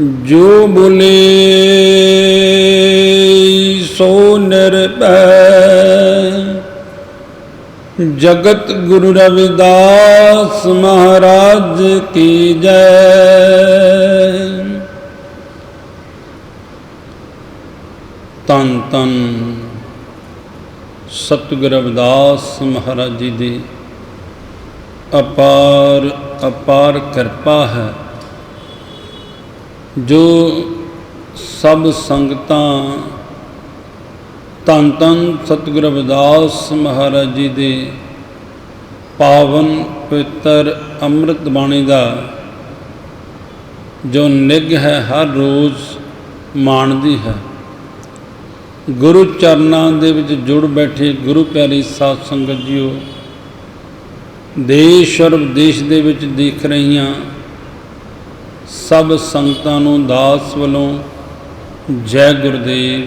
ਜੋ ਬੋਲੇ ਸੋ ਨਿਰਭੈ ਜਗਤ ਗੁਰੂ ਰਵਿਦਾਸ ਮਹਾਰਾਜ ਕੀ ਜੈ। ਤਨ ਤਨ ਸਤਿਗੁਰ ਰਵਿਦਾਸ ਮਹਾਰਾਜ ਜੀ ਦੀ ਅਪਾਰ ਅਪਾਰ ਕਿਰਪਾ ਹੈ। ਜੋ ਸਭ ਸੰਗਤਾਂ ਧੰਨ ਧੰਨ ਸਤਿਗੁਰ ਰਵਿਦਾਸ ਮਹਾਰਾਜ ਜੀ ਦੇ ਪਾਵਨ ਪਵਿੱਤਰ ਅੰਮ੍ਰਿਤ ਬਾਣੀ ਦਾ ਜੋ ਨਿਗ ਹੈ ਹਰ ਰੋਜ਼ ਮਾਣਦੀ ਹੈ। ਗੁਰੂ ਚਰਨਾਂ ਦੇ ਵਿੱਚ ਜੁੜ ਬੈਠੇ ਗੁਰੂ ਪਿਆਰੀ ਸਾਧ ਸੰਗਤ ਜੀਓ, ਦੇਸ਼ ਔਰ ਵਿਦੇਸ਼ ਦੇ ਵਿੱਚ ਦੇਖ ਰਹੀਆਂ ਸਭ ਸੰਗਤਾਂ ਨੂੰ ਦਾਸ ਵੱਲੋਂ ਜੈ ਗੁਰਦੇਵ,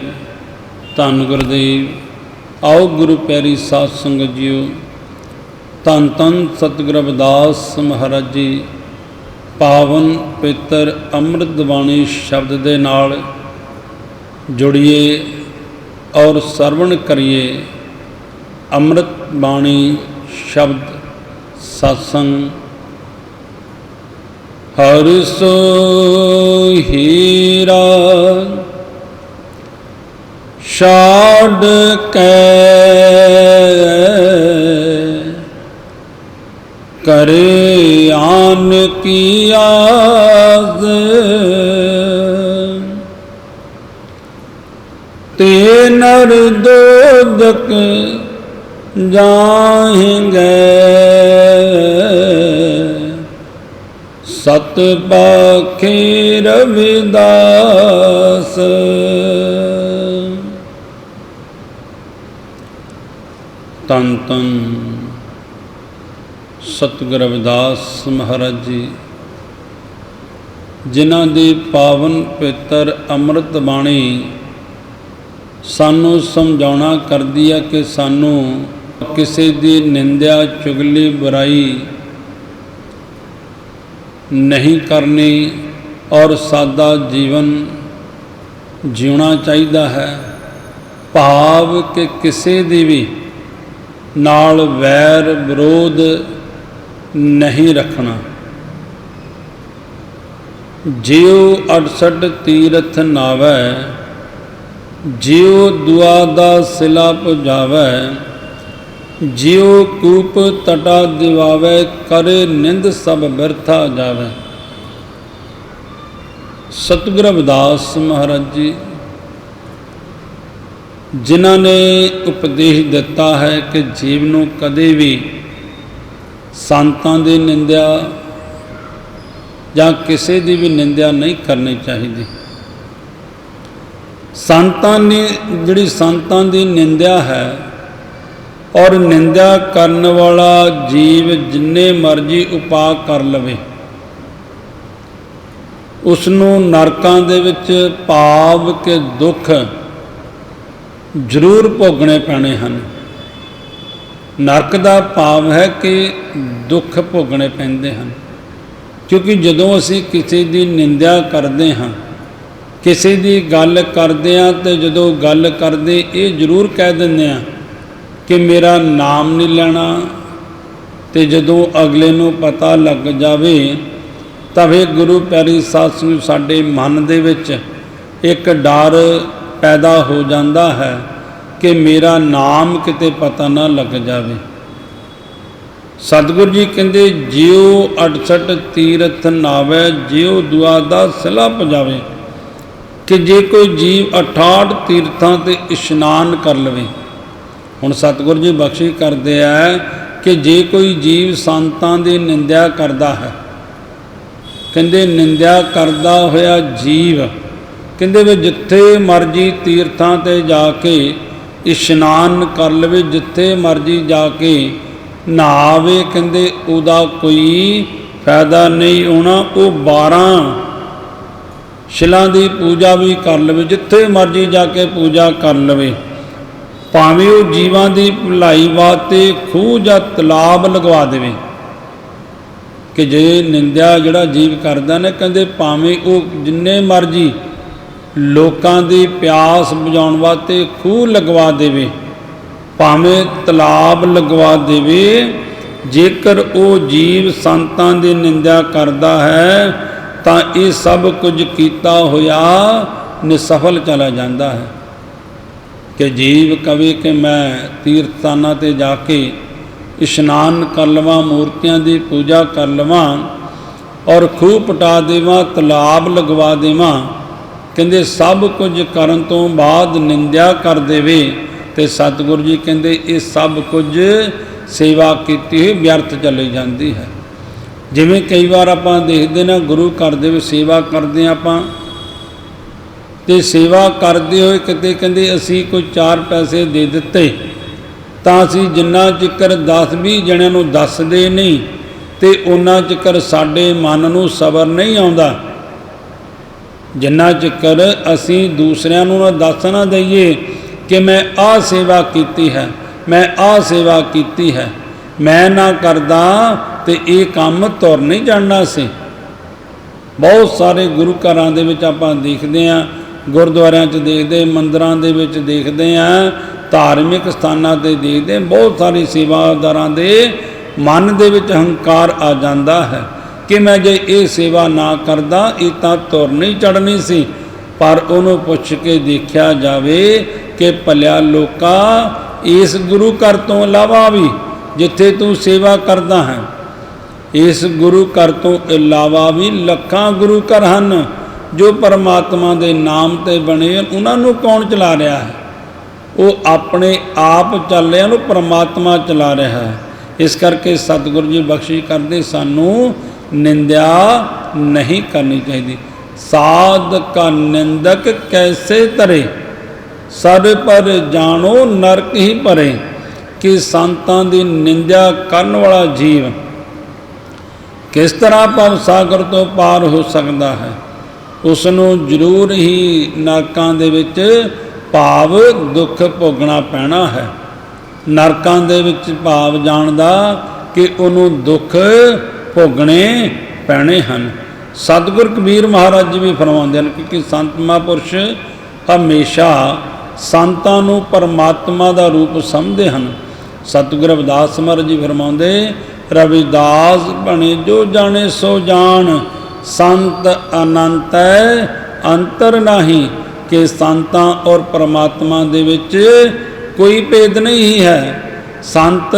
ਧੰਨ ਗੁਰਦੇਵ। ਆਓ ਗੁਰੂ ਪਿਆਰੀ ਸਾਧ ਸੰਗਤ ਜੀਓ, ਧੰਨ ਧੰਨ ਸਤਿਗੁਰ ਰਵਿਦਾਸ ਮਹਾਰਾਜ ਜੀ। ਪਾਵਨ ਪਵਿੱਤਰ ਅੰਮ੍ਰਿਤ ਬਾਣੀ ਸ਼ਬਦ ਦੇ ਨਾਲ ਜੁੜੀਏ ਔਰ ਸਰਵਣ ਕਰੀਏ ਅੰਮ੍ਰਿਤ ਬਾਣੀ ਸ਼ਬਦ ਸਤਸੰਗ ਹਰ ਸੋ ਹੀਰਾ ਛਾੜ ਕੇ ਕਰੇ ਆਨ ਕੀ ਆਜ਼ ਤੇ ਨਰ ਦੋਦਕ ਜਾਹੇਂਗੇ। ਸਤ ਪਾਖੇ ਰਵਿਦਾਸ। ਤਨ ਤਨ ਸਤਿਗੁਰ ਰਵਿਦਾਸ ਮਹਾਰਾਜ ਜੀ, ਜਿਨ੍ਹਾਂ ਦੀ ਪਾਵਨ ਪਵਿੱਤਰ ਅੰਮ੍ਰਿਤ ਬਾਣੀ ਸਾਨੂੰ ਸਮਝਾਉਣਾ ਕਰਦੀ ਹੈ ਕਿ ਸਾਨੂੰ ਕਿਸੇ ਦੀ ਨਿੰਦਿਆ, ਚੁਗਲੀ, ਬੁਰਾਈ ਨਹੀਂ ਕਰਨੀ ਔਰ ਸਾਦਾ ਜੀਵਨ ਜਿਉਣਾ ਚਾਹੀਦਾ ਹੈ। ਭਾਵ ਕਿ ਕਿਸੇ ਦੀ ਵੀ ਨਾਲ ਵੈਰ ਵਿਰੋਧ ਨਹੀਂ ਰੱਖਣਾ। ਜਿਉ 68 ਤੀਰਥ ਨਾਵੈ, ਜਿਉ ਦੁਆ ਦਾ ਸਿਲਾ ਪੁਜਾਵੈ ਜਿਉ ਕੂਪ ਤਟਾ ਦਿਵਾਵੇ, ਕਰੇ ਨਿੰਦ ਸਭ ਬਿਰਥਾ ਜਾਵੇ। ਸਤਿਗੁਰ ਅਵਦਾਸ ਮਹਾਰਾਜ ਜੀ, ਜਿਨ੍ਹਾਂ ਨੇ ਉਪਦੇਸ਼ ਦਿੱਤਾ ਹੈ ਕਿ ਜੀਵ ਨੂੰ ਕਦੇ ਵੀ ਸੰਤਾਂ ਦੀ ਨਿੰਦਿਆ ਜਾਂ ਕਿਸੇ ਦੀ ਵੀ ਨਿੰਦਿਆ ਨਹੀਂ ਕਰਨੀ ਚਾਹੀਦੀ। ਸੰਤਾਂ ਨੇ, ਜਿਹੜੀ ਸੰਤਾਂ ਦੀ ਨਿੰਦਿਆ ਹੈ ਔਰ ਨਿੰਦਿਆ ਕਰਨ ਵਾਲਾ ਜੀਵ ਜਿੰਨੇ ਮਰਜ਼ੀ ਉਪਾਅ ਕਰ ਲਵੇ। ਉਸ ਨੂੰ ਨਰਕਾਂ ਦੇ ਵਿੱਚ ਭਾਵ ਕੇ ਦੁੱਖ ਜ਼ਰੂਰ ਭੋਗਣੇ ਪੈਣੇ ਹਨ। ਨਰਕ ਦਾ ਭਾਵ ਹੈ ਕਿ ਦੁੱਖ ਭੋਗਣੇ ਪੈਂਦੇ ਹਨ। ਕਿਉਂਕਿ ਜਦੋਂ ਅਸੀਂ ਕਿਸੇ ਦੀ ਨਿੰਦਿਆ ਕਰਦੇ ਹਾਂ, ਕਿਸੇ ਦੀ ਗੱਲ ਕਰਦੇ ਹਾਂ ਤੇ ਜਦੋਂ ਗੱਲ ਕਰਦੇ ਇਹ ਜ਼ਰੂਰ ਕਹਿ ਦਿੰਦੇ ਹਾਂ ਕਿ ਮੇਰਾ ਨਾਮ ਨਹੀਂ ਲੈਣਾ ਤੇ ਜਦੋਂ ਅਗਲੇ ਨੂੰ ਪਤਾ ਲੱਗ ਜਾਵੇ, ਤਾਂ ਫਿਰ ਗੁਰੂ ਪਿਆਰੀ ਸਾਧ ਸੰਗਤ ਸਾਡੇ ਮਨ ਦੇ ਵਿੱਚ ਇੱਕ ਡਰ ਪੈਦਾ ਹੋ ਜਾਂਦਾ ਹੈ ਕਿ ਮੇਰਾ ਨਾਮ ਕਿਤੇ ਪਤਾ ਨਾ ਲੱਗ ਜਾਵੇ। ਸਤਿਗੁਰੂ ਜੀ ਕਹਿੰਦੇ, ਜਿਉ 68 ਤੀਰਥ ਨਾਵੇ, ਜਿਉ ਦੁਆ ਦਾ ਸਲਾ ਪਜਾਵੇ, ਕਿ ਜੇ ਕੋਈ ਜੀਵ 68 ਤੀਰਥਾਂ ਤੇ ਇਸ਼ਨਾਨ ਕਰ ਲਵੇ। ਹੁਣ ਸਤਿਗੁਰੂ ਜੀ ਬਖਸ਼ਿਸ਼ ਕਰਦੇ ਆ ਕਿ ਜੇ ਕੋਈ ਜੀਵ ਸੰਤਾਂ ਦੀ ਨਿੰਦਿਆ ਕਰਦਾ ਹੈ, ਕਹਿੰਦੇ ਨਿੰਦਿਆ ਕਰਦਾ ਹੋਇਆ ਜੀਵ, ਕਹਿੰਦੇ ਵੀ ਜਿੱਥੇ ਮਰਜ਼ੀ ਤੀਰਥਾਂ ਤੇ ਜਾ ਕੇ ਇਸ਼ਨਾਨ ਕਰ ਲਵੇ, ਜਿੱਥੇ ਮਰਜ਼ੀ ਜਾ ਕੇ ਨਹਾਵੇ, ਕਹਿੰਦੇ ਉਹਦਾ ਕੋਈ ਫਾਇਦਾ ਨਹੀਂ ਹੋਣਾ ਉਹ 12 ਸ਼ਿਲਾਂ ਦੀ ਪੂਜਾ ਵੀ ਕਰ ਲਵੇ, ਜਿੱਥੇ ਮਰਜ਼ੀ ਜਾ ਕੇ ਪੂਜਾ ਕਰ ਲਵੇ। ਭਾਵੇਂ ਉਹ ਜੀਵਾਂ ਦੀ ਭਲਾਈ ਵਾਸਤੇ ਖੂਹ ਜਾਂ ਤਲਾਬ ਲਗਵਾ ਦੇਵੇ। ਕਿ ਜੇ ਨਿੰਦਿਆ ਜਿਹੜਾ ਜੀਵ ਕਰਦਾ ਨੇ, ਕਹਿੰਦੇ ਭਾਵੇਂ ਉਹ ਜਿੰਨੇ ਮਰਜ਼ੀ ਲੋਕਾਂ ਦੀ ਪਿਆਸ ਬੁਝਾਉਣ ਵਾਸਤੇ ਖੂਹ ਲਗਵਾ ਦੇਵੇ, ਭਾਵੇਂ ਤਲਾਬ ਲਗਵਾ ਦੇਵੇ, ਜੇਕਰ ਉਹ ਜੀਵ ਸੰਤਾਂ ਦੀ ਨਿੰਦਿਆ ਕਰਦਾ ਹੈ, ਤਾਂ ਇਹ ਸਭ ਕੁਝ ਕੀਤਾ ਹੋਇਆ ਨਿਸਫਲ ਚਲਾ ਜਾਂਦਾ ਹੈ। ਕਿ ਜੀਵ ਕਵੇ ਕਿ ਮੈਂ ਤੀਰਥਾਨਾਂ ਤੇ ਜਾ ਕੇ ਇਸ਼ਨਾਨ ਕਰ ਲਵਾਂ, ਮੂਰਤੀਆਂ ਦੀ ਪੂਜਾ ਕਰ ਲਵਾਂ ਔਰ ਖੂਹ ਪਟਾ ਦੇਵਾਂ, ਤਲਾਬ ਲਗਵਾ ਦੇਵਾਂ। ਕਹਿੰਦੇ ਸਭ ਕੁਝ ਕਰਨ ਤੋਂ ਬਾਅਦ ਨਿੰਦਿਆ ਕਰ ਦੇਵੇ ਤੇ ਸਤਿਗੁਰੂ ਜੀ ਕਹਿੰਦੇ ਇਹ ਸਭ ਕੁਝ ਸੇਵਾ ਕੀਤੀ ਹੋਈ ਵਿਅਰਥ ਚਲੀ ਜਾਂਦੀ ਹੈ। ਜਿਵੇਂ ਕਈ ਵਾਰ ਆਪਾਂ ਦੇਖਦੇ ਨਾ ਗੁਰੂ ਘਰ ਦੇ ਵਿੱਚ ਸੇਵਾ ਕਰਦੇ ਹਾਂ ਆਪਾਂ ਤੇ ਸੇਵਾ ਕਰਦੇ ਹੋਏ ਕਿਤੇ ਕਹਿੰਦੇ ਅਸੀਂ ਕੋਈ 4 ਪੈਸੇ ਦੇ ਦਿੱਤੇ, ਤਾਂ ਅਸੀਂ ਜਿੰਨਾ ਚਿਕਰ 10 20 ਜਣਿਆਂ ਨੂੰ ਦੱਸਦੇ ਨਹੀਂ ਤੇ ਉਹਨਾਂ ਚਿਕਰ ਸਾਡੇ ਮਨ ਨੂੰ ਸਬਰ ਨਹੀਂ ਆਉਂਦਾ। ਜਿੰਨਾ ਚਿਕਰ ਅਸੀਂ ਦੂਸਰਿਆਂ ਨੂੰ ਨਾ ਦੱਸ ਨਾ ਦਈਏ ਕਿ ਮੈਂ ਆਹ ਸੇਵਾ ਕੀਤੀ ਹੈ, ਮੈਂ ਆਹ ਸੇਵਾ ਕੀਤੀ ਹੈ, ਮੈਂ ਨਾ ਕਰਦਾ ਤੇ ਇਹ ਕੰਮ ਤੁਰ ਨਹੀਂ ਜਾਣਾ ਸੀ। ਬਹੁਤ ਸਾਰੇ ਗੁਰੂ ਘਰਾਂ ਦੇ ਵਿੱਚ ਆਪਾਂ ਦੇਖਦੇ ਆਂ ਗੁਰਦੁਆਰਿਆਂ 'ਚ ਦੇਖਦੇ, ਮੰਦਰਾਂ ਦੇ ਵਿੱਚ ਦੇਖਦੇ ਆਂ, ਧਾਰਮਿਕ ਸਥਾਨਾਂ ਤੇ ਦੇਖਦੇ, ਬਹੁਤ ਸਾਰੇ ਸੇਵਾਦਾਰਾਂ ਦੇ ਮਨ ਦੇ ਵਿੱਚ ਹੰਕਾਰ ਆ ਜਾਂਦਾ ਹੈ ਕਿ ਮੈਂ ਜੇ ਇਹ ਸੇਵਾ ਨਾ ਕਰਦਾ, ਇਹ ਤਾਂ ਤੁਰ ਨਹੀਂ ਚੜਨੀ ਸੀ। ਪਰ ਉਹਨੂੰ ਪੁੱਛ ਕੇ ਦੇਖਿਆ ਜਾਵੇ ਕਿ ਭਲਿਆ ਲੋਕਾ, ਇਸ ਗੁਰੂ ਘਰ ਤੋਂ ਇਲਾਵਾ ਵੀ ਜਿੱਥੇ ਤੂੰ ਸੇਵਾ ਕਰਦਾ ਹੈ, ਇਸ ਗੁਰੂ ਘਰ ਤੋਂ ਇਲਾਵਾ ਵੀ ਲੱਖਾਂ ਗੁਰੂ ਘਰ ਹਨ। ਜੋ ਪਰਮਾਤਮਾ ਦੇ ਨਾਮ ਤੇ ਬਣੇ ਉਹਨਾਂ ਨੂੰ ਕੌਣ ਚਲਾ ਰਿਹਾ ਹੈ? ਉਹ ਆਪਣੇ ਆਪ ਚੱਲ ਰਿਹਾ ਨੂੰ ਪਰਮਾਤਮਾ ਚਲਾ ਰਿਹਾ ਹੈ। ਇਸ ਕਰਕੇ ਸਤਿਗੁਰੂ ਜੀ ਬਖਸ਼ਿਸ਼ ਕਰਦੇ, ਸਾਨੂੰ ਨਿੰਦਿਆ ਨਹੀਂ ਕਰਨੀ ਚਾਹੀਦੀ। ਸਾਧ ਕਾ ਨਿੰਦਕ ਕੈਸੇ ਤਰੇ ਸਰ ਪਰ ਜਾਣੋ, ਨਰਕ ਹੀ ਭਰੇ। ਕਿ ਸੰਤਾਂ ਦੀ ਨਿੰਦਿਆ ਕਰਨ ਵਾਲਾ ਜੀਵ ਕਿਸ ਤਰ੍ਹਾਂ ਭਵ ਸਾਗਰ ਤੋਂ ਪਾਰ ਹੋ ਸਕਦਾ ਹੈ? ਉਸ ਨੂੰ ਜ਼ਰੂਰ ਹੀ ਨਰਕਾਂ ਦੇ ਵਿੱਚ ਭਾਵ ਦੁੱਖ ਭੋਗਣਾ ਪੈਣਾ ਹੈ। ਨਰਕਾਂ ਦੇ ਵਿੱਚ ਭਾਵ ਜਾਣਦਾ ਕਿ ਉਹਨੂੰ ਦੁੱਖ ਭੋਗਣੇ ਪੈਣੇ ਹਨ। ਸਤਿਗੁਰ ਕਬੀਰ ਮਹਾਰਾਜ ਜੀ ਵੀ ਫਰਮਾਉਂਦੇ ਹਨ ਕਿ ਸੰਤ ਮਹਾਂਪੁਰਸ਼ ਹਮੇਸ਼ਾ ਸੰਤਾਂ ਨੂੰ ਪਰਮਾਤਮਾ ਦਾ ਰੂਪ ਸਮਝਦੇ ਹਨ। ਸਤਿਗੁਰ ਰਵਿਦਾਸ ਮਹਾਰਾਜ ਜੀ ਫਰਮਾਉਂਦੇ, ਰਵਿਦਾਸ ਬਣੇ ਜੋ ਜਾਣੇ ਸੋ ਜਾਣ ਸੰਤ ਅਨੰਤ ਹੈ, ਅੰਤਰ ਨਹੀਂ ਕਿ ਸੰਤਾਂ ਔਰ ਪਰਮਾਤਮਾ ਦੇ ਵਿੱਚ ਕੋਈ ਭੇਦ ਨਹੀਂ ਹੈ। ਸੰਤ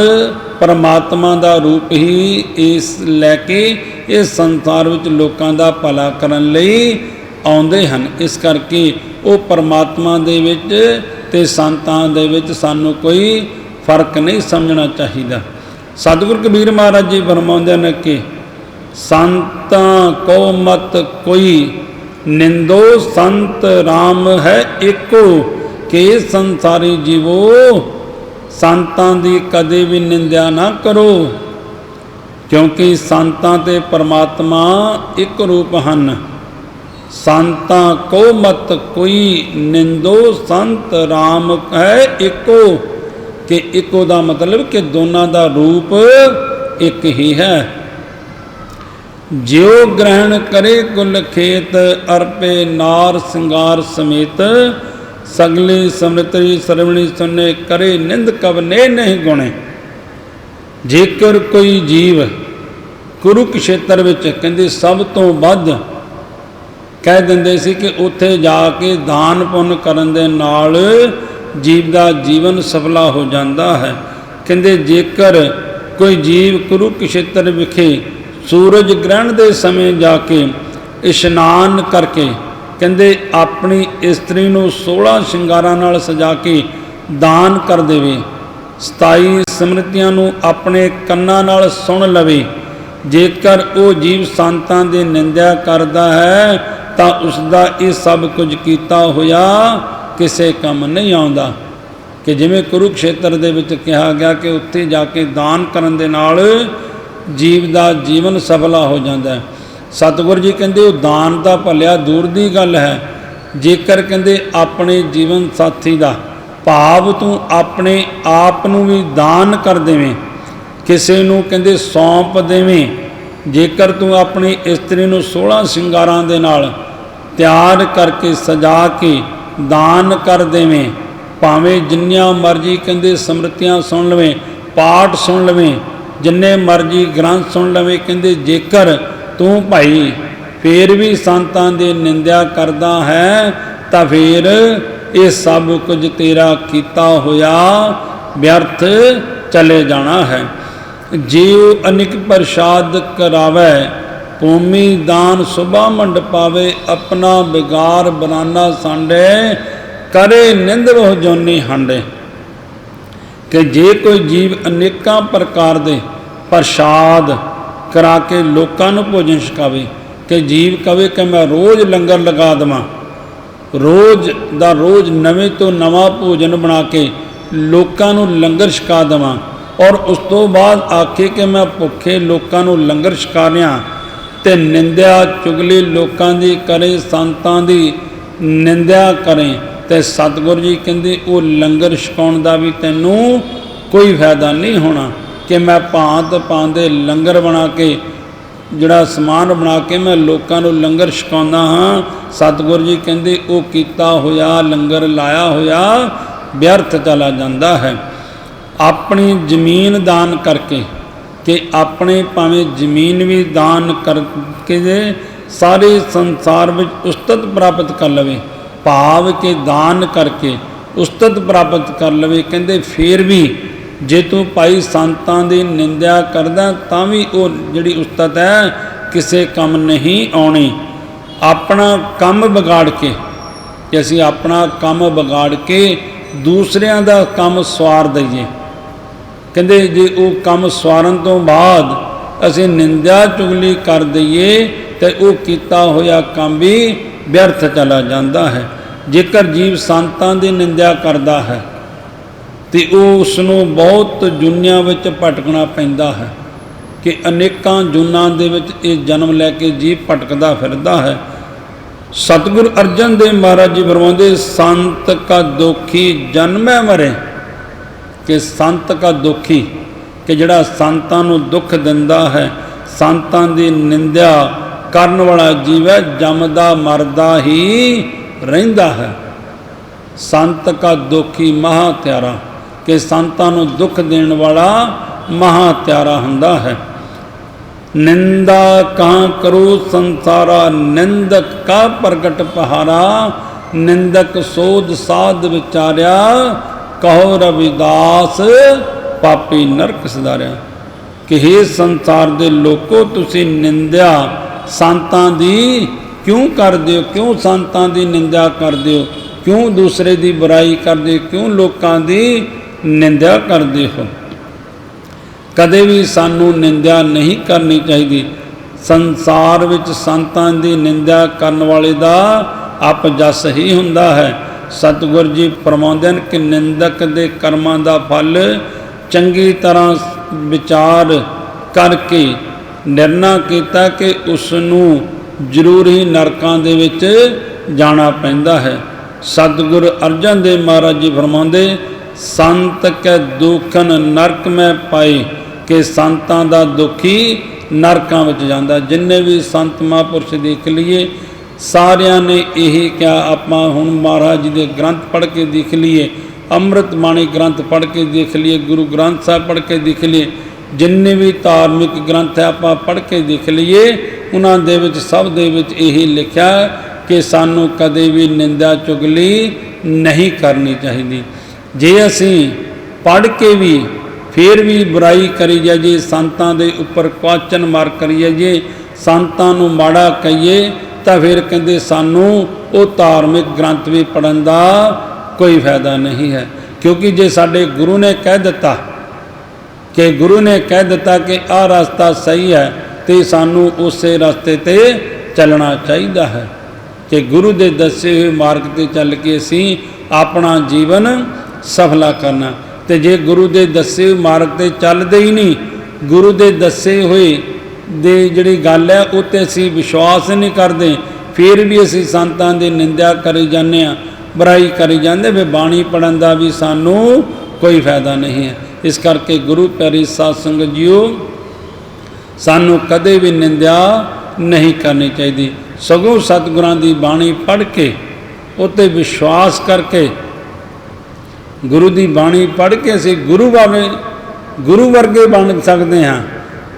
ਪਰਮਾਤਮਾ ਦਾ ਰੂਪ ਹੀ ਇਸ ਲੈ ਕੇ ਇਸ ਸੰਸਾਰ ਵਿੱਚ ਲੋਕਾਂ ਦਾ ਭਲਾ ਕਰਨ ਲਈ ਆਉਂਦੇ ਹਨ। ਇਸ ਕਰਕੇ ਉਹ ਪਰਮਾਤਮਾ ਦੇ ਵਿੱਚ ਤੇ ਸੰਤਾਂ ਦੇ ਵਿੱਚ ਸਾਨੂੰ ਕੋਈ ਫ਼ਰਕ ਨਹੀਂ ਸਮਝਣਾ ਚਾਹੀਦਾ। ਸਤਿਗੁਰ ਕਬੀਰ ਮਹਾਰਾਜ ਜੀ ਫਰਮਾਉਂਦੇ ਨੇ ਕਿ ਸੰਤਾਂ ਕੋ ਮਤ ਕੋਈ? ਨਿੰਦੋ ਸੰਤ RAM ਹੈ ਏਕੋ ਕੇ ਸੰਸਾਰੀ ਜੀਵੋ? ਸੰਤਾਂ ਦੀ ਕਦੇ ਵੀ ਨਿੰਦਿਆ ਨਾ ਕਰੋ। ਕਿਉਂਕਿ ਸੰਤਾਂ ਤੇ ਪਰਮਾਤਮਾ ਇੱਕ ਰੂਪ ਹਨ। ਸੰਤਾਂ ਕੋ ਮਤ ਕੋਈ? ਨਿੰਦੋ ਸੰਤ RAM ਹੈ ਇੱਕੋ। ਕਿ ਇੱਕੋ ਦਾ ਮਤਲਬ ਕਿ ਦੋਨਾਂ ਦਾ ਰੂਪ ਇੱਕ ਹੀ ਹੈ। ਜਿਉ ਗ੍ਰਹਿਣ ਕਰੇ ਕੁਲ ਖੇਤ, ਅਰਪੇ ਨਾਰ ਸਿੰਗਾਰ ਸਮੇਤ, ਸਗਲੀ ਸਮ੍ਰਿਤਰੀ ਸਰਵਣੀ ਸੁਨੇ ਕਰੇ ਨਿੰਦ ਕਵਨੇ ਨਹੀਂ ਗੁਣੇ। ਜੇਕਰ ਕੋਈ ਜੀਵ ਕੁਰੂਕਸ਼ੇਤਰ ਵਿੱਚ ਕਹਿੰਦੇ ਸਭ ਤੋਂ ਵੱਧ ਕਹਿ ਦਿੰਦੇ ਸੀ ਕਿ ਉੱਥੇ ਜਾ ਕੇ ਦਾਨ ਪੁੰਨ ਕਰਨ ਦੇ ਨਾਲ ਜੀਵ ਦਾ ਜੀਵਨ ਸਫਲਾ ਹੋ ਜਾਂਦਾ ਹੈ। ਕਹਿੰਦੇ ਜੇਕਰ ਕੋਈ ਜੀਵ ਕੁਰੂਕਸ਼ੇਤਰ ਵਿਖੇ ਸੂਰਜ ਗ੍ਰਹਿਣ ਦੇ ਸਮੇਂ ਜਾ ਕੇ ਇਸ਼ਨਾਨ ਕਰਕੇ ਕਹਿੰਦੇ ਆਪਣੀ ਇਸਤਰੀ ਨੂੰ 16 ਸ਼ਿੰਗਾਰਾਂ ਨਾਲ ਸਜਾ ਕੇ ਦਾਨ ਕਰ ਦੇਵੇ 27 ਸਮ੍ਰਿਤੀਆਂ ਨੂੰ ਆਪਣੇ ਕੰਨਾਂ ਨਾਲ ਸੁਣ ਲਵੇ। ਜੇਕਰ ਉਹ ਜੀਵ ਸੰਤਾਂ ਦੀ ਨਿੰਦਿਆ ਕਰਦਾ ਹੈ, ਤਾਂ ਉਸ ਦਾ ਇਹ ਸਭ ਕੁਝ ਕੀਤਾ ਹੋਇਆ ਕਿਸੇ ਕੰਮ ਨਹੀਂ ਆਉਂਦਾ। ਕਿ ਜਿਵੇਂ ਕੁਰੂਕਸ਼ੇਤਰ ਦੇ ਵਿੱਚ ਕਿਹਾ ਗਿਆ ਕਿ ਉੱਥੇ ਜਾ ਕੇ ਦਾਨ ਕਰਨ ਦੇ ਨਾਲ ਜੀਵ ਦਾ ਜੀਵਨ ਸਫਲਾ ਹੋ ਜਾਂਦਾ ਹੈ। ਸਤਿਗੁਰੂ ਜੀ ਕਹਿੰਦੇ, ਉਹ ਦਾਨ ਦਾ ਭਲਿਆ ਦੂਰ ਦੀ ਗੱਲ ਹੈ। ਜੇਕਰ ਕਹਿੰਦੇ, ਆਪਣੇ ਜੀਵਨ ਸਾਥੀ ਦਾ ਭਾਵ ਤੂੰ ਆਪਣੇ ਆਪ ਨੂੰ ਵੀ ਦਾਨ ਕਰ ਦੇਵੇਂ, ਕਿਸੇ ਨੂੰ ਕਹਿੰਦੇ ਸੌਂਪ ਦੇਵੇਂ, ਜੇਕਰ ਤੂੰ ਆਪਣੀ ਇਸਤਰੀ ਨੂੰ 16 ਸ਼ਿੰਗਾਰਾਂ ਦੇ ਨਾਲ ਤਿਆਰ ਕਰਕੇ ਸਜਾ ਕੇ ਦਾਨ ਕਰ ਦੇਵੇਂ, ਭਾਵੇਂ ਜਿੰਨੀਆਂ ਮਰਜ਼ੀ ਕਹਿੰਦੇ ਸਮਰਤੀਆਂ ਸੁਣ ਲਵੇਂ, ਪਾਠ ਸੁਣ ਲਵੇਂ ਜਿੰਨੇ ਮਰਜ਼ੀ ਗ੍ਰੰਥ ਸੁਣ ਲਵੇ, ਕਹਿੰਦੇ ਜੇਕਰ ਤੂੰ ਭਾਈ ਫੇਰ ਵੀ ਸੰਤਾਂ ਦੀ ਨਿੰਦਿਆ ਕਰਦਾ ਹੈ, ਤਾਂ ਫੇਰ ਇਹ ਸਭ ਕੁਝ ਤੇਰਾ ਕੀਤਾ ਹੋਇਆ ਵਿਅਰਥ ਚਲੇ ਜਾਣਾ ਹੈ। ਜੀਵ ਅਨਿਕ ਪ੍ਰਸਾਦ ਕਰਾਵੇ, ਭੂਮੀ ਦਾਨ ਸੁਭਾ ਮੰਡ ਪਾਵੇ, ਆਪਣਾ ਬਿਗਾਰ ਬਨਾਨਾ ਸੰਡੇ ਕਰੇ ਨਿੰਦਰੋ ਜੋਨੀ ਹੰਡੇ। ਕਿ ਜੇ ਕੋਈ ਜੀਵ ਅਨੇਕਾਂ ਪ੍ਰਕਾਰ ਦੇ ਪ੍ਰਸਾਦ ਕਰਾ ਕੇ ਲੋਕਾਂ ਨੂੰ ਭੋਜਨ ਛਕਾਵੇ, ਕਿ ਜੀਵ ਕਵੇ ਕਿ ਮੈਂ ਰੋਜ਼ ਲੰਗਰ ਲਗਾ ਦਵਾਂ, ਰੋਜ਼ ਦਾ ਰੋਜ਼ ਨਵੇਂ ਤੋਂ ਨਵਾਂ ਭੋਜਨ ਬਣਾ ਕੇ ਲੋਕਾਂ ਨੂੰ ਲੰਗਰ ਛਕਾ ਦਵਾਂ ਔਰ ਉਸ ਤੋਂ ਬਾਅਦ ਆਖੇ ਕਿ ਮੈਂ ਭੁੱਖੇ ਲੋਕਾਂ ਨੂੰ ਲੰਗਰ ਛਕਾ ਰਿਆਂ ਤੇ ਨਿੰਦਿਆ ਚੁਗਲੀ ਲੋਕਾਂ ਦੀ ਕਰੇ, ਸੰਤਾਂ ਦੀ ਨਿੰਦਿਆ ਕਰੇ ਤੇ ਸਤਿਗੁਰੂ ਜੀ ਕਹਿੰਦੇ, ਉਹ ਲੰਗਰ ਛਕਾਉਣ ਦਾ ਵੀ ਤੈਨੂੰ ਕੋਈ ਫਾਇਦਾ ਨਹੀਂ ਹੋਣਾ ਕਿ ਮੈਂ ਭਾਂਤ ਭਾਂਦੇ ਲੰਗਰ ਬਣਾ ਕੇ, ਜਿਹੜਾ ਸਮਾਨ ਬਣਾ ਕੇ ਮੈਂ ਲੋਕਾਂ ਨੂੰ ਲੰਗਰ ਛਕਾਉਂਦਾ ਹਾਂ। ਸਤਿਗੁਰੂ ਜੀ ਕਹਿੰਦੇ, ਉਹ ਕੀਤਾ ਹੋਇਆ, ਲੰਗਰ ਲਾਇਆ ਹੋਇਆ, ਵਿਅਰਥ ਚਲਾ ਜਾਂਦਾ ਹੈ। ਆਪਣੀ ਜ਼ਮੀਨ ਦਾਨ ਕਰਕੇ ਕਿ ਆਪਣੇ ਭਾਵੇਂ ਜ਼ਮੀਨ ਵੀ ਦਾਨ ਕਰਕੇ ਸਾਰੇ ਸੰਸਾਰ ਵਿੱਚ ਉਸਤਤ ਪ੍ਰਾਪਤ ਕਰ ਲਵੇ ਭਾਵ ਕੇ ਦਾਨ ਕਰਕੇ ਉਸਤਤ ਪ੍ਰਾਪਤ ਕਰ ਲਵੇ। ਕਹਿੰਦੇ, ਫੇਰ ਵੀ ਜੇ ਤੂੰ ਭਾਈ ਸੰਤਾਂ ਦੀ ਨਿੰਦਿਆ ਕਰਦਾ, ਤਾਂ ਵੀ ਉਹ ਜਿਹੜੀ ਉਸਤਤ ਹੈ, ਕਿਸੇ ਕੰਮ ਨਹੀਂ ਆਉਣੀ। ਆਪਣਾ ਕੰਮ ਵਿਗਾੜ ਕੇ, ਕਿ ਅਸੀਂ ਆਪਣਾ ਕੰਮ ਵਿਗਾੜ ਕੇ ਦੂਸਰਿਆਂ ਦਾ ਕੰਮ ਸਵਾਰ ਦਈਏ। ਕਹਿੰਦੇ, ਜੇ ਉਹ ਕੰਮ ਸਵਾਰਨ ਤੋਂ ਬਾਅਦ ਅਸੀਂ ਨਿੰਦਿਆ ਚੁਗਲੀ ਕਰ ਦਈਏ, ਤੇ ਉਹ ਕੀਤਾ ਹੋਇਆ ਕੰਮ ਵੀ ਵਿਅਰਥ ਚਲਾ ਜਾਂਦਾ ਹੈ। ਜੇਕਰ ਜੀਵ ਸੰਤਾਂ ਦੀ ਨਿੰਦਿਆ ਕਰਦਾ ਹੈ, ਤੇ ਉਹ ਉਸ ਨੂੰ ਬਹੁਤ ਜੁਨੀਆਂ ਵਿੱਚ ਭਟਕਣਾ ਪੈਂਦਾ ਹੈ ਕਿ ਅਨੇਕਾਂ ਜੁਨਾਂ ਦੇ ਵਿੱਚ ਇਹ ਜਨਮ ਲੈ ਕੇ ਜੀਵ ਭਟਕਦਾ ਫਿਰਦਾ ਹੈ। ਸਤਿਗੁਰ ਅਰਜਨ ਦੇਵ ਮਹਾਰਾਜ ਜੀ ਫਰਮਾਉਂਦੇ, ਸੰਤ ਕਾ ਦੁਖੀ ਜਨਮੈ ਮਰੇ। ਕਿ ਸੰਤ ਕਾ ਦੁਖੀ, ਕਿ ਜਿਹੜਾ ਸੰਤਾਂ ਨੂੰ ਦੁੱਖ ਦਿੰਦਾ ਹੈ, ਸੰਤਾਂ ਦੀ ਨਿੰਦਿਆ ਕਰਨ ਵਾਲਾ ਜੀਵ ਹੈ, ਜੰਮਦਾ ਮਰਦਾ ਹੀ ਰਹਿੰਦਾ ਹੈ। ਸੰਤ ਕਾ ਦੁਖੀ ਮਹਾ ਤਿਆਰਾ, ਕਿ ਸੰਤਾਂ ਨੂੰ ਦੁੱਖ ਦੇਣ ਵਾਲਾ ਮਹਾ ਤਿਆਰਾ ਹੁੰਦਾ ਹੈ। ਨਿੰਦਾ ਕਾਂ ਕਰੋ ਸੰਸਾਰਾ, ਨਿੰਦਕ ਕਾ ਪ੍ਰਗਟ ਪਹਾਰਾ, ਨਿੰਦਕ ਸੋਧ ਸਾਧ ਵਿਚਾਰਿਆ, ਕਹੋ ਰਵਿਦਾਸ ਪਾਪੀ ਨਰਕ ਸਦਾਰਿਆ। ਕਿ हे ਸੰਸਾਰ ਦੇ ਲੋਕੋ, ਤੁਸੀਂ ਨਿੰਦਿਆ ਸੰਤਾਂ ਦੀ ਕਿਉਂ ਕਰਦੇ ਹੋ? ਕਿਉਂ ਸੰਤਾਂ ਦੀ ਨਿੰਦਿਆ ਕਰਦੇ ਹੋ? ਕਿਉਂ ਦੂਸਰੇ ਦੀ ਬੁਰਾਈ ਕਰਦੇ ਹੋ? ਕਿਉਂ ਲੋਕਾਂ ਦੀ ਨਿੰਦਿਆ ਕਰਦੇ ਹੋ? ਕਦੇ ਵੀ ਸਾਨੂੰ ਨਿੰਦਿਆ ਨਹੀਂ ਕਰਨੀ ਚਾਹੀਦੀ। ਸੰਸਾਰ ਵਿੱਚ ਸੰਤਾਂ ਦੀ ਨਿੰਦਿਆ ਕਰਨ ਵਾਲੇ ਦਾ ਆਪ ਜਸ ਹੀ ਹੁੰਦਾ ਹੈ। ਸਤਿਗੁਰ ਜੀ ਫਰਮਾਉਂਦੇ ਹਨ ਕਿ ਨਿੰਦਕ ਦੇ ਕਰਮਾਂ ਦਾ ਫਲ ਚੰਗੀ ਤਰ੍ਹਾਂ ਵਿਚਾਰ ਕਰਕੇ ਨਿਰਣਾ ਕੀਤਾ ਕਿ ਉਸ ਨੂੰ ਜ਼ਰੂਰ ਹੀ ਨਰਕਾਂ ਦੇ ਵਿੱਚ ਜਾਣਾ ਪੈਂਦਾ ਹੈ। ਸਤਿਗੁਰ ਅਰਜਨ ਦੇਵ ਮਹਾਰਾਜ ਜੀ ਫਰਮਾਉਂਦੇ, ਸੰਤ ਕੈ ਦੁਖਨ ਨਰਕ ਮੈਂ ਪਾਈ ਕਿ ਸੰਤਾਂ ਦਾ ਦੁਖੀ ਨਰਕਾਂ ਵਿੱਚ ਜਾਂਦਾ ਜਿੰਨੇ ਵੀ ਸੰਤ ਮਹਾਂਪੁਰਸ਼ ਦੇਖ ਲਈਏ, ਸਾਰਿਆਂ ਨੇ ਇਹੀ ਕਿਹਾ, ਆਪਾਂ ਹੁਣ ਮਹਾਰਾਜ ਜੀ ਦੇ ਗ੍ਰੰਥ ਪੜ੍ਹ ਕੇ ਦੇਖ ਲਈਏ, ਅੰਮ੍ਰਿਤ ਬਾਣੀ ਗ੍ਰੰਥ ਪੜ੍ਹ ਕੇ ਦੇਖ ਲਈਏ, ਗੁਰੂ ਗ੍ਰੰਥ ਸਾਹਿਬ ਪੜ੍ਹ ਕੇ ਦੇਖ ਲਈਏ, ਜਿੰਨੇ ਵੀ ਧਾਰਮਿਕ ਗ੍ਰੰਥ ਹੈ, ਆਪਾਂ ਪੜ੍ਹ ਕੇ ਦੇਖ ਲਈਏ ਉਹਨਾਂ ਦੇ ਵਿੱਚ, ਸਭ ਦੇ ਵਿੱਚ ਇਹੀ ਲਿਖਿਆ ਕਿ ਸਾਨੂੰ ਕਦੇ ਵੀ ਨਿੰਦਾ ਚੁਗਲੀ ਨਹੀਂ ਕਰਨੀ ਚਾਹੀਦੀ। ਜੇ ਅਸੀਂ ਪੜ੍ਹ ਕੇ ਵੀ ਫੇਰ ਵੀ ਬੁਰਾਈ ਕਰੀ ਜਾਈਏ, ਸੰਤਾਂ ਦੇ ਉੱਪਰ ਕੁਆਚਨ ਮਾਰ ਕਰੀ ਜਾਈਏ, ਸੰਤਾਂ ਨੂੰ ਮਾੜਾ ਕਹੀਏ, ਤਾਂ ਫਿਰ ਕਹਿੰਦੇ ਸਾਨੂੰ ਉਹ ਧਾਰਮਿਕ ਗ੍ਰੰਥ ਵੀ ਪੜਨ ਦਾ ਕੋਈ ਫਾਇਦਾ ਨਹੀਂ ਹੈ। ਕਿਉਂਕਿ ਜੇ ਸਾਡੇ ਗੁਰੂ ਨੇ ਕਹਿ ਦਿੱਤਾ, ਕਿ ਗੁਰੂ ਨੇ ਕਹਿ ਦਿੱਤਾ ਕਿ ਆਹ ਰਸਤਾ ਸਹੀ ਹੈ ਤੇ ਸਾਨੂੰ ਉਸੇ ਰਸਤੇ ਤੇ ਚੱਲਣਾ ਚਾਹੀਦਾ ਹੈ। ਕਿ ਗੁਰੂ ਦੇ ਦੱਸੇ ਹੋਏ ਮਾਰਗ ਤੇ ਚੱਲ ਕੇ ਅਸੀਂ ਆਪਣਾ ਜੀਵਨ ਸਫਲਾ ਕਰਨਾ, ਤੇ ਜੇ ਗੁਰੂ ਦੇ ਦੱਸੇ ਹੋਏ ਮਾਰਗ ਤੇ ਚੱਲਦੇ ਹੀ ਨਹੀਂ, ਗੁਰੂ ਦੇ ਦੱਸੇ ਹੋਏ ਦੇ ਜਿਹੜੀ ਗੱਲ ਹੈ, ਉਹ ਤੇ ਅਸੀਂ ਵਿਸ਼ਵਾਸ ਨਹੀਂ ਕਰਦੇ, ਫਿਰ ਵੀ ਅਸੀਂ ਸੰਤਾਂ ਦੀ ਨਿੰਦਿਆ ਕਰੀ ਜਾਂਦੇ ਆ ਬੁਰਾਈ ਕਰੀ ਜਾਂਦੇ ਵੀ ਬਾਣੀ ਪੜਨ ਦਾ ਵੀ ਸਾਨੂੰ ਕੋਈ ਫਾਇਦਾ ਨਹੀਂ ਹੈ। ਇਸ ਕਰਕੇ ਗੁਰੂ ਪਿਆਰੀ ਸਾਧ ਸੰਗਤ ਜੀਓ ਸਾਨੂੰ ਕਦੇ ਵੀ ਨਿੰਦਿਆ ਨਹੀਂ ਕਰਨੀ ਚਾਹੀਦੀ। ਸਗੋਂ ਸਤਿਗੁਰਾਂ ਦੀ ਬਾਣੀ ਪੜ੍ਹ ਕੇ, ਉਤੇ ਵਿਸ਼ਵਾਸ ਕਰਕੇ, ਗੁਰੂ ਦੀ ਬਾਣੀ ਪੜ੍ਹ ਕੇ ਅਸੀਂ ਗੁਰੂ ਬਾਵੇ ਗੁਰੂ ਵਰਗੇ ਬਣ ਸਕਦੇ ਹਾਂ।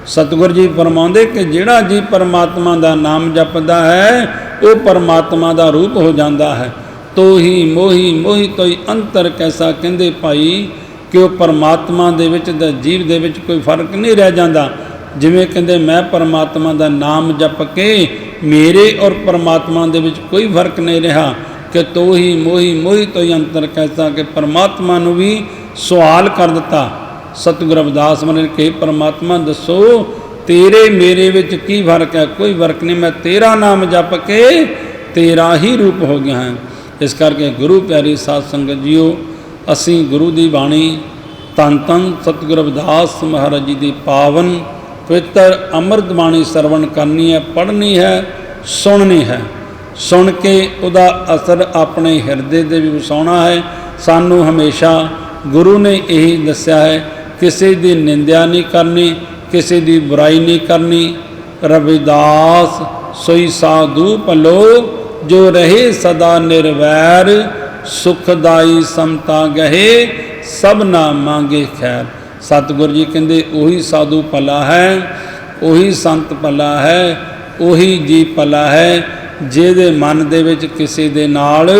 ਸਤਿਗੁਰ ਜੀ ਫਰਮਾਉਂਦੇ ਕਿ ਜਿਹੜਾ ਜੀ ਪਰਮਾਤਮਾ ਦਾ ਨਾਮ ਜਪਦਾ ਹੈ, ਉਹ ਪਰਮਾਤਮਾ ਦਾ ਰੂਪ ਹੋ ਜਾਂਦਾ ਹੈ। ਤੋਹੀ ਮੋਹੀ ਮੋਹੀ ਤੋਈ ਅੰਤਰ ਕੈਸਾ ਕਹਿੰਦੇ ਭਾਈ ਕਿ ਉਹ ਪਰਮਾਤਮਾ ਦੇ ਵਿੱਚ ਤੇ ਜੀਵ ਦੇ ਵਿੱਚ ਕੋਈ ਫ਼ਰਕ ਨਹੀਂ ਰਹਿ ਜਾਂਦਾ। ਜਿਵੇਂ ਕਹਿੰਦੇ, ਮੈਂ ਪਰਮਾਤਮਾ ਦਾ ਨਾਮ ਜਪ ਕੇ ਮੇਰੇ ਔਰ ਪਰਮਾਤਮਾ ਦੇ ਵਿੱਚ ਕੋਈ ਫ਼ਰਕ ਨਹੀਂ ਰਿਹਾ ਕਿ ਤੋਹੀ, ਮੋਹੀ ਮੋਹੀ ਤੋਈ ਅੰਤਰ ਕੈਸਾ ਕਿ ਪਰਮਾਤਮਾ ਨੂੰ ਵੀ ਸਵਾਲ ਕਰ ਦਿੱਤਾ। ਸਤਿਗੁਰ ਅਵਦਾਸ ਮਹਾਰਾਜ ਨੇ ਕਿ ਪਰਮਾਤਮਾ ਦੱਸੋ, ਤੇਰੇ ਮੇਰੇ ਵਿੱਚ ਕੀ ਫ਼ਰਕ ਹੈ? ਕੋਈ ਫ਼ਰਕ ਨਹੀਂ, ਮੈਂ ਤੇਰਾ ਨਾਮ ਜਪ ਕੇ ਤੇਰਾ ਹੀ ਰੂਪ ਹੋ ਗਿਆ ਹਾਂ। ਇਸ ਕਰਕੇ ਗੁਰੂ ਪਿਆਰੀ ਸਾਧ ਸੰਗਤ ਜੀਓ, ਅਸੀਂ ਗੁਰੂ ਦੀ ਬਾਣੀ ਤਨ ਤਨ ਸਤਿਗੁਰ ਅਵਦਾਸ ਮਹਾਰਾਜ ਜੀ ਦੀ ਪਾਵਨ ਪਵਿੱਤਰ ਅੰਮ੍ਰਿਤ ਬਾਣੀ ਸਰਵਣ ਕਰਨੀ ਹੈ, ਪੜ੍ਹਨੀ ਹੈ, ਸੁਣਨੀ ਹੈ। ਸੁਣ ਕੇ ਉਹਦਾ ਅਸਰ ਆਪਣੇ ਹਿਰਦੇ ਦੇ ਵੀ ਵਸਾਉਣਾ ਹੈ। ਸਾਨੂੰ ਹਮੇਸ਼ਾ ਗੁਰੂ ਨੇ ਇਹੀ ਦੱਸਿਆ ਹੈ, ਕਿਸੇ ਦੀ ਨਿੰਦਿਆ ਨਹੀਂ ਕਰਨੀ, ਕਿਸੇ ਦੀ ਬੁਰਾਈ ਨਹੀਂ ਕਰਨੀ। ਰਵਿਦਾਸ, ਸੋਈ ਸਾਧੂ ਭਲੋ, ਜੋ ਰਹੇ ਸਦਾ ਨਿਰਵੈਰ, ਸੁਖਦਾਈ ਸਮਤਾ ਗਹਿ ਸਭ ਨਾ ਮੰਗੇ ਖੈਰ। ਸਤਿਗੁਰੂ ਜੀ ਕਹਿੰਦੇ, ਉਹੀ ਸਾਧੂ ਭਲਾ ਹੈ, ਉਹੀ ਸੰਤ ਭਲਾ ਹੈ, ਉਹੀ ਜੀ ਭਲਾ ਹੈ, ਜਿਹਦੇ ਮਨ ਦੇ ਵਿੱਚ ਕਿਸੇ ਦੇ ਨਾਲ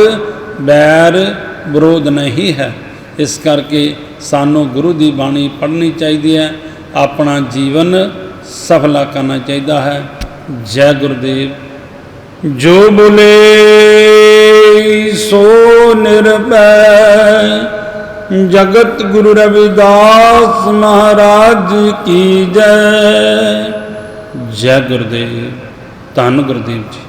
ਬੈਰ ਵਿਰੋਧ ਨਹੀਂ ਹੈ। ਇਸ ਕਰਕੇ ਸਾਨੂੰ ਗੁਰੂ ਦੀ ਬਾਣੀ ਪੜ੍ਹਨੀ ਚਾਹੀਦੀ ਹੈ, ਆਪਣਾ ਜੀਵਨ ਸਫਲਾ ਕਰਨਾ ਚਾਹੀਦਾ ਹੈ। ਜੈ ਗੁਰਦੇਵ। ਜੋ ਬੁਲੇ, ਸੋ ਨਿਰਭੈ ਜਗਤ ਗੁਰੂ ਰਵਿਦਾਸ ਮਹਾਰਾਜ ਕੀ ਜੈ। ਜੈ ਗੁਰਦੇਵ ਧੰਨ ਗੁਰਦੇਵ ਜੀ।